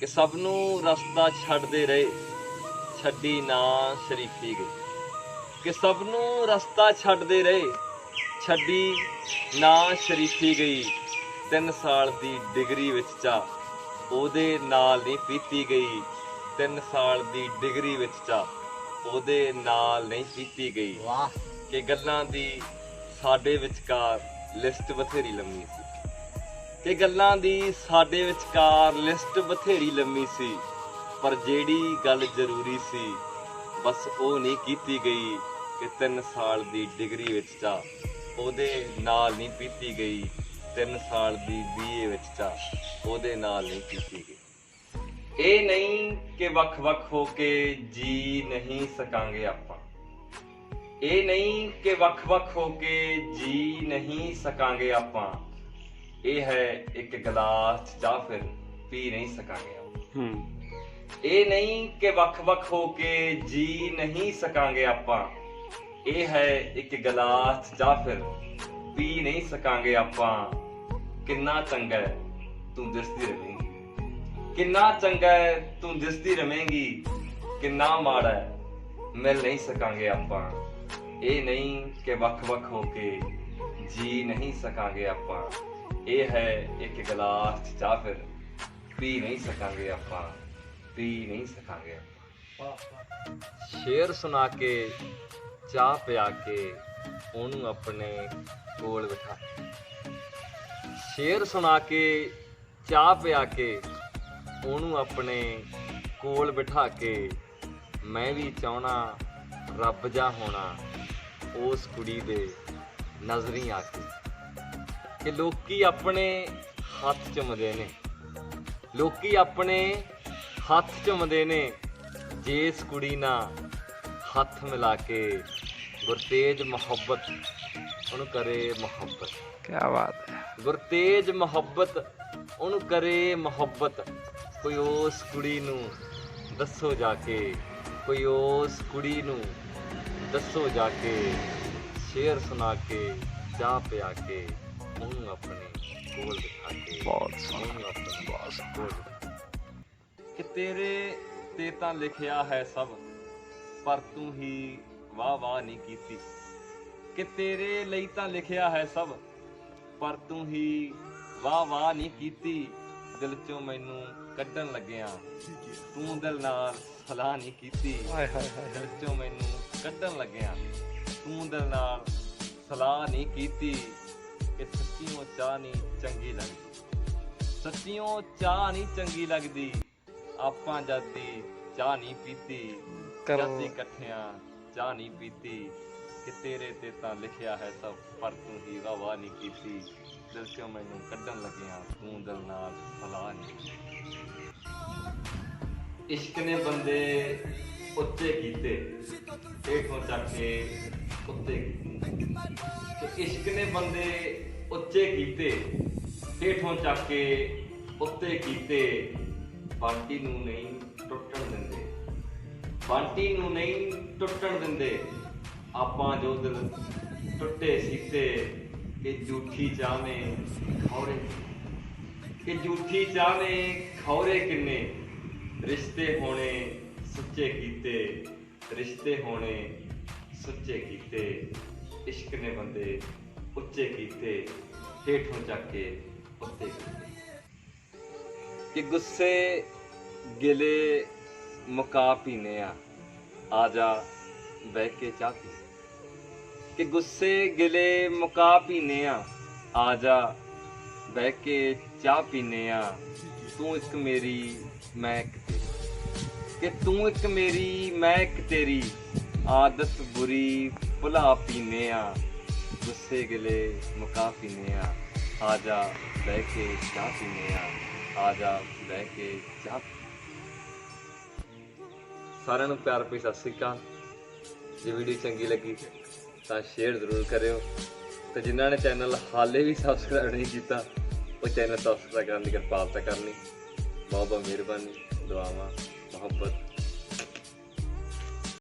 ਕਿ ਸਭ ਨੂੰ ਰਸਤਾ ਛੱਡਦੇ ਰਹੇ ਛੱਡੀ ਨਾ ਸ਼ਰੀਫੀ ਗਈ। ਕਿ ਸਭ ਨੂੰ ਰਸਤਾ ਛੱਡਦੇ ਰਹੇ ਛੱਡੀ ਨਾ ਸ਼ਰੀਫੀ ਗਈ। 3 ਸਾਲ ਦੀ ਡਿਗਰੀ ਵਿੱਚ ਚਾ ਉਹਦੇ ਨਾਲ ਨਹੀਂ ਪੀਤੀ ਗਈ। 3 ਸਾਲ ਦੀ ਡਿਗਰੀ ਵਿੱਚ ਚਾ ਉਹਦੇ ਨਾਲ ਨਹੀਂ ਪੀਤੀ ਗਈ। ਵਾਹ। ਕਿ ਗੱਲਾਂ ਦੀ ਸਾਡੇ ਵਿਚਕਾਰ ਲਿਸਟ ਬਥੇਰੀ ਲੰਮੀ ਸੀ। ਕਿ ਗੱਲਾਂ ਦੀ ਸਾਡੇ ਵਿਚਕਾਰ ਲਿਸਟ ਬਥੇਰੀ ਲੰਮੀ ਸੀ, ਪਰ ਜਿਹੜੀ ਗੱਲ ਜ਼ਰੂਰੀ ਸੀ, ਬਸ ਉਹ ਨਹੀਂ ਕੀਤੀ ਗਈ ਕਿ 3 ਸਾਲ ਦੀ ਡਿਗਰੀ ਵਿੱਚ ਚਾ ਉਹਦੇ ਨਾਲ ਨਹੀਂ ਪੀਤੀ ਗਈ 3 ਸਾਲ ਦੀ ਬੀਏ ਵਿੱਚ ਚਾ ਉਹਦੇ ਨਾਲ ਨਹੀਂ ਕੀਤੀ ਗਈ। ਇਹ ਨਹੀਂ ਕਿ ਵੱਖ-ਵੱਖ ਹੋ ਕੇ ਜੀ ਨਹੀਂ ਸਕਾਂਗੇ ਆਪਾਂ। ਇਹ ਨਹੀਂ ਕਿ ਵੱਖ-ਵੱਖ ਹੋ ਕੇ ਜੀ ਨਹੀਂ ਸਕਾਂਗੇ ਆਪਾਂ। ਇਹ ਹੈ ਇੱਕ ਗਲਾਸ 'ਚ ਚਾਹ ਫਿਰ ਪੀ ਨਹੀਂ ਸਕਾਂਗੇ ਆਪਾਂ। ਹੂੰ। ਇਹ ਨਹੀਂ ਕਿ ਵੱਖ-ਵੱਖ ਹੋ ਕੇ ਜੀ ਨਹੀਂ ਸਕਾਂਗੇ ਆਪਾਂ। ਇਹ ਹੈ ਇੱਕ ਗਲਾਸ 'ਚ ਚਾਹ ਫਿਰ ਪੀ ਨਹੀਂ ਸਕਾਂਗੇ ਆਪਾਂ। ਕਿੰਨਾ ਚੰਗਾ ਹੈ ਤੂੰ ਦਿਸਦੀ ਰਵੇਂਗੀ ਕਿੰਨਾ ਚੰਗਾ ਹੈ ਤੂੰ ਦਿਸਦੀ ਰਵੇਂਗੀ ਕਿੰਨਾ ਮਾੜਾ ਹੈ ਮਿਲ ਨਹੀਂ ਸਕਾਂਗੇ ਆਪਾਂ। ਇਹ ਨਹੀਂ ਕਿ ਵੱਖ-ਵੱਖ ਹੋ ਕੇ ਜੀ ਨਹੀਂ ਸਕਾਂਗੇ ਆਪਾਂ। ਇਹ ਹੈ ਇੱਕ ਗਲਾਸ 'ਚ ਚਾਹ ਫਿਰ ਪੀ ਨਹੀਂ ਸਕਾਂਗੇ ਆਪਾਂ, ਪੀ ਨਹੀਂ ਸਕਾਂਗੇ ਸ਼ੇਰ ਸੁਣਾ ਕੇ, ਚਾਹ ਪਿਆ ਕੇ ਉਹਨੂੰ ਆਪਣੇ ਕੋਲ ਬਿਠਾ। ਸ਼ੇਰ ਸੁਣਾ ਕੇ, ਚਾਹ ਪਿਆ ਕੇ ਉਹਨੂੰ ਆਪਣੇ ਕੋਲ ਬਿਠਾ ਕੇ ਮੈਂ ਵੀ ਚਾਹਣਾ ਰੱਬ ਜਾ ਹੋਣਾ ਉਸ ਕੁੜੀ ਦੇ ਨਜ਼ਰੀ ਆ ਕੇ ਕਿ ਲੋਕੀ ਆਪਣੇ ਹੱਥ ਚੁੰਮਦੇ ਨੇ। ਲੋਕੀ ਆਪਣੇ ਹੱਥ ਚੁੰਮਦੇ ਨੇ ਜੇ ਇਸ ਕੁੜੀ ਨਾਲ ਹੱਥ ਮਿਲਾ ਕੇ ਗੁਰਤੇਜ ਮੁਹੱਬਤ ਉਹਨੂੰ ਕਰੇ ਮੁਹੱਬਤ। ਕੀ ਬਾਤ ਹੈ। ਗੁਰਤੇਜ ਮੁਹੱਬਤ ਉਹਨੂੰ ਕਰੇ ਮੁਹੱਬਤ। ਕੋਈ ਉਸ ਕੁੜੀ ਨੂੰ ਦੱਸੋ ਜਾ ਕੇ ਕੋਈ ਉਸ ਕੁੜੀ ਨੂੰ ਦੱਸੋ ਜਾ ਕੇ ਸ਼ੇਰ ਸੁਣਾ ਕੇ ਚਾਹ ਪਿਆ ਕੇ। ਉਹਨੂੰ ਆਪਣੇ ਕੋਲ ਬਿਠਾ ਕੇ ਬਹੁਤ ਸੋਹਣਾ ਉਹਨੂੰ ਆਪਣੇ ਬਹੁਤ ਕੋਲ ਬਿਠਾ ਕੇ। ਕਿ ਤੇਰੇ ਤੇ ਤਾਂ ਲਿਖਿਆ ਹੈ ਸਭ ਪਰ ਤੂੰ ਹੀ ਵਾਹ ਵਾਹ ਨਹੀਂ ਕੀਤੀ। ਕਿ ਤੇਰੇ ਲਈ ਤਾਂ ਲਿਖਿਆ ਹੈ ਸਭ ਪਰ ਤੂੰ ਹੀ ਵਾਹ ਵਾਹ ਨਹੀਂ ਕੀਤੀ। ਦਿਲ ਚੋਂ ਮੈਨੂੰ ਕੱਢਣ ਲੱਗਿਆ ਤੂੰ ਦਿਲ ਨਾਲ ਸਲਾਹ ਨਹੀਂ ਕੀਤੀ। ਹਾਏ ਹਾਏ ਹਾਏ। ਦਿਲ ਚੋਂ ਮੈਨੂੰ ਕੱਢਣ ਲੱਗਿਆ ਤੂੰ ਦਿਲ ਨਾਲ ਸਲਾਹ ਨਹੀਂ ਕੀਤੀ। ਕਿ ਸੱਚੀਓ ਚਾਹ ਨਹੀਂ ਚੰਗੀ ਲੱਗਦੀ। ਸੱਚੀਓ ਚਾਹ ਨਹੀਂ ਚੰਗੀ ਲੱਗਦੀ। ਆਪਾਂ ਜਦ ਦੀ ਚਾਹ ਨਹੀਂ ਪੀਤੀ। ਜਦ ਦੀ ਇਕੱਠਿਆਂ ਚਾਹ ਨਹੀਂ ਪੀਤੀ ਕਿ ਤੇਰੇ ਤੇ ਤਾਂ ਲਿਖਿਆ ਹੈ ਸਭ ਪਰ ਤੂੰ ਹੀ ਵਾਹ ਨਹੀਂ ਕੀਤੀ। ਦਿਲ ਚੋਂ ਮੈਨੂੰ ਕੱਢਣ ਲੱਗਿਆ ਤੂੰ ਦਿਲ ਨਾਲ ਸਲਾਹ ਨਹੀਂ ਇਸ਼ਕ ਨੇ ਬੰਦੇ ਉੱਤੇ ਕੀਤੇ ਹੇਠੋਂ ਚੱਕ ਕੇ ਉੱਤੇ ਕੀਤੇ। ਇਸ਼ਕ ਨੇ ਬੰਦੇ ਉੱਚੇ ਕੀਤੇ, ਹੇਠੋਂ ਚੱਕ ਕੇ ਉੱਤੇ ਕੀਤੇ। ਬਾਂਟੀ ਨੂੰ ਨਹੀਂ ਟੁੱਟਣ ਦਿੰਦੇ। ਬਾਂਟੀ ਨੂੰ ਨਹੀਂ ਟੁੱਟਣ ਦਿੰਦੇ। ਆਪਾਂ ਜੋ ਦਿਲ ਟੁੱਟੇ ਸੀਤੇ ਕਿ ਝੂਠੀ ਚਾਹਵੇਂ ਖੌਰੇ। ਕਿ ਝੂਠੀ ਚਾਹਵੇਂ ਖੌਰੇ ਕਿੰਨੇ? ਰਿਸ਼ਤੇ ਹੋਣੇ ਸੁੱਚੇ ਕੀਤੇ, ਰਿਸ਼ਤੇ ਹੋਣੇ ਸੁੱਚੇ ਕੀਤੇ। ਇਸ਼ਕ ਨੇ ਬੰਦੇ ਉੱਚੇ ਕੀਤੇ, ਹੇਠੋਂ ਚੱਕ ਕੇ ਉੱਤੇ ਕਿ ਗੁੱਸੇ ਗਿਲੇ ਮੁਕਾ ਪੀਨੇ ਆ ਆ ਜਾ ਬਹਿ ਕੇ ਚਾਹ ਪੀ। ਕਿ ਗੁੱਸੇ ਗਿਲੇ ਮੁਕਾ ਪੀਨੇ ਆ ਆ ਜਾ ਬਹਿ ਕੇ ਚਾਹ ਪੀਨੇ ਆ, ਤੂੰ ਇੱਕ ਮੇਰੀ ਮੈਂ ਇੱਕ ਤੇਰੀ। ਕਿ ਤੂੰ ਇੱਕ ਮੇਰੀ ਮੈਂ ਇੱਕ ਤੇਰੀ, ਆਦਤ ਬੁਰੀ ਭੁਲਾ ਪੀਨੇ ਆ, ਗੁੱਸੇ ਗਿਲੇ ਮੁਕਾ ਪੀਨੇ ਆ ਆ ਜਾ ਬਹਿ ਕੇ ਚਾਹ ਪੀਨੇ ਆ ਆ ਜਾ ਬਹਿ ਕੇ ਚਾਹ ਸਾਰਿਆਂ ਨੂੰ ਪਿਆਰ ਭਰੀ ਸਤਿ ਸ੍ਰੀ ਅਕਾਲ। ਜੇ ਵੀਡੀਓ ਚੰਗੀ ਲੱਗੀ ਤਾਂ ਸ਼ੇਅਰ ਜ਼ਰੂਰ ਕਰਿਓ ਤੇ ਜਿਨ੍ਹਾਂ ਨੇ ਚੈਨਲ ਹਾਲੇ ਵੀ ਸਬਸਕ੍ਰਾਈਬ ਨਹੀਂ ਕੀਤਾ, ਉਹ ਚੈਨਲ ਸਬਸਕ੍ਰਾਈਬ ਕਰਨ ਦੀ ਕਿਰਪਾਲਤਾ ਕਰਨੀ। ਬਹੁਤ ਬਹੁਤ ਮਿਹਰਬਾਨੀ, ਦੁਆਵਾਂ, ਮੁਹੱਬਤ।